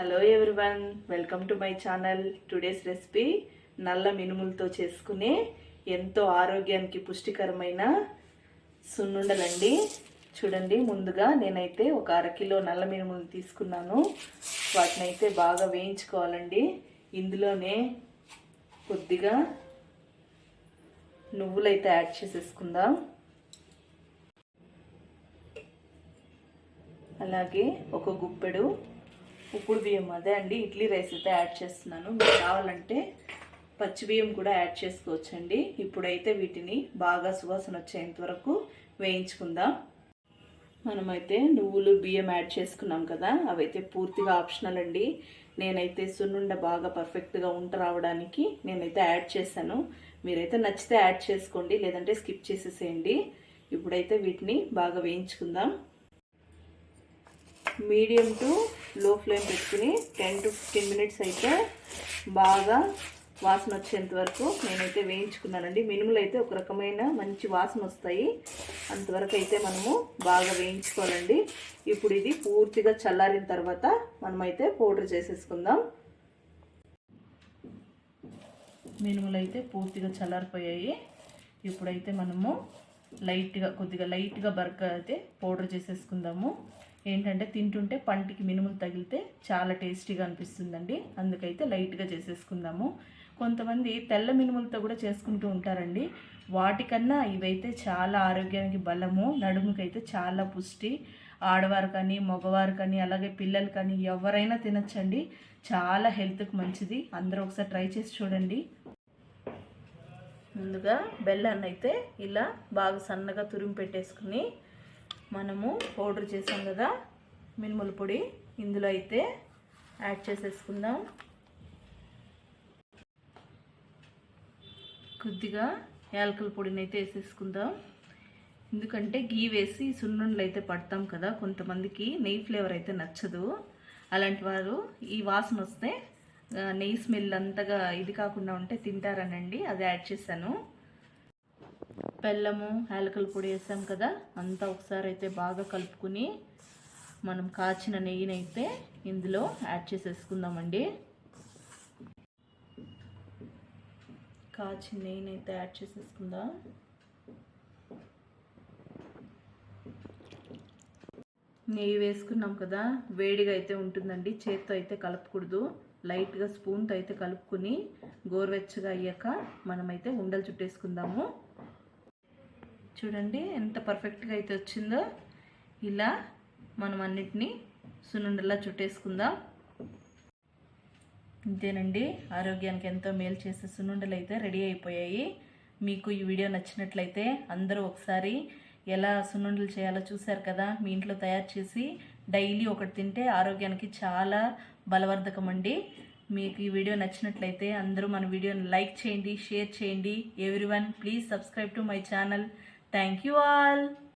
Hello everyone welcome to my channel today's recipe నల్ల మినుములతో చేసుకునే ఎంతో ఆరోగ్యానికి పుష్టికరమైన సున్నుండలండి. చూడండి ముందుగా నేనైతే ఒక అరకిలో నల్ల మినుములు తీసుకున్నాను. వాటిని అయితే బాగా వేయించుకోవాలండి. ఇందులోనే కొద్దిగా నువ్వులైతే యాడ్ చేసేసుకుందాం. అలాగే ఒక గుప్పెడు ఉప్పుడు బియ్యం అదే అండి. ఇడ్లీ రైస్ అయితే యాడ్ చేస్తున్నాను. మీకు కావాలంటే పచ్చి బియ్యం కూడా యాడ్ చేసుకోవచ్చండి. ఇప్పుడైతే వీటిని బాగా సువాసన వచ్చేంత వరకు వేయించుకుందాం. మనమైతే నువ్వులు బియ్యం యాడ్ చేసుకున్నాం కదా. అవైతే పూర్తిగా ఆప్షనల్ అండి. నేనైతే సున్నుండ బాగా పర్ఫెక్ట్గా ఉంట రావడానికి నేనైతే యాడ్ చేశాను. మీరైతే నచ్చితే యాడ్ చేసుకోండి లేదంటే స్కిప్ చేసేసేయండి. ఇప్పుడైతే వీటిని బాగా వేయించుకుందాం. మీడియం టు లో ఫ్లేమ్ పెట్టుకుని టెన్ టు ఫిఫ్టీన్ మినిట్స్ అయితే బాగా వాసన వచ్చేంత వరకు నేనైతే వేయించుకున్నానండి. మినుములు అయితే ఒక రకమైన మంచి వాసన వస్తాయి. అంతవరకు అయితే మనము బాగా వేయించుకోవాలండి. ఇప్పుడు ఇది పూర్తిగా చల్లారిన తర్వాత మనమైతే పౌడర్ చేసేసుకుందాం. మినుములు అయితే పూర్తిగా చల్లారిపోయాయి. ఇప్పుడైతే మనము లైట్గా కొద్దిగా లైట్గా బర్క్ అయితే పౌడర్ చేసేసుకుందాము. ఏంటంటే తింటుంటే పంటికి మినుములు తగిలితే చాలా టేస్టీగా అనిపిస్తుందండి. అందుకైతే లైట్గా చేసేసుకుందాము. కొంతమంది తెల్ల మినుములతో కూడా చేసుకుంటూ ఉంటారండి. వాటికన్నా ఇవైతే చాలా ఆరోగ్యానికి బలము నడుముకైతే చాలా పుష్టి. ఆడవారు కానీ మగవారు కానీ అలాగే పిల్లలు కానీ ఎవరైనా తినచ్చండి. చాలా హెల్త్కి మంచిది. అందరూ ఒకసారి ట్రై చేసి చూడండి. ముందుగా బెల్లాన్ని అయితే ఇలా బాగా సన్నగా తురిమి పెట్టేసుకుని మనము పౌడర్ చేసాం కదా మినుముల పొడి. ఇందులో అయితే యాడ్ చేసేసుకుందాం. కొద్దిగా యాలకల పొడిని అయితే వేసేసుకుందాం. ఎందుకంటే గీ వేసి సున్నుండలు అయితే పడతాం కదా కొంతమందికి నెయ్యి ఫ్లేవర్ అయితే నచ్చదు. అలాంటి వారు ఈ వాసన వస్తే నెయ్యి స్మెల్ అంతగా ఇది కాకుండా ఉంటే తింటారనండి. అది యాడ్ చేశాను. బెల్లము యాలకల పొడి వేసాం కదా అంతా ఒకసారి అయితే బాగా కలుపుకుని మనం కాచిన నెయ్యిని అయితే ఇందులో యాడ్ చేసేసుకుందామండి. కాచిన నెయ్యిని అయితే యాడ్ చేసేసుకుందాం. నెయ్యి వేసుకున్నాం కదా వేడిగా అయితే ఉంటుందండి చేత్తో అయితే కలపకూడదు. లైట్గా స్పూన్తో అయితే కలుపుకుని గోరువెచ్చగా అయ్యాక మనమైతే ఉండలు చుట్టేసుకుందాము. చూడండి ఎంత పర్ఫెక్ట్గా అయితే వచ్చిందో. ఇలా మనం అన్నిటినీ సున్నుండలా చుట్టేసుకుందాం. ఇంతేనండి ఆరోగ్యానికి ఎంతో మేలు చేసే సున్నుండలు అయితే రెడీ అయిపోయాయి. మీకు ఈ వీడియో నచ్చినట్లయితే అందరూ ఒకసారి ఎలా సున్నుండలు చేయాలో చూశారు కదా మీ ఇంట్లో తయారు చేసి డైలీ ఒకటి తింటే ఆరోగ్యానికి చాలా బలవర్ధకం అండి. మీకు ఈ వీడియో నచ్చినట్లయితే అందరూ మన వీడియోని లైక్ చేయండి షేర్ చేయండి. Everyone please subscribe to my channel Thank you all.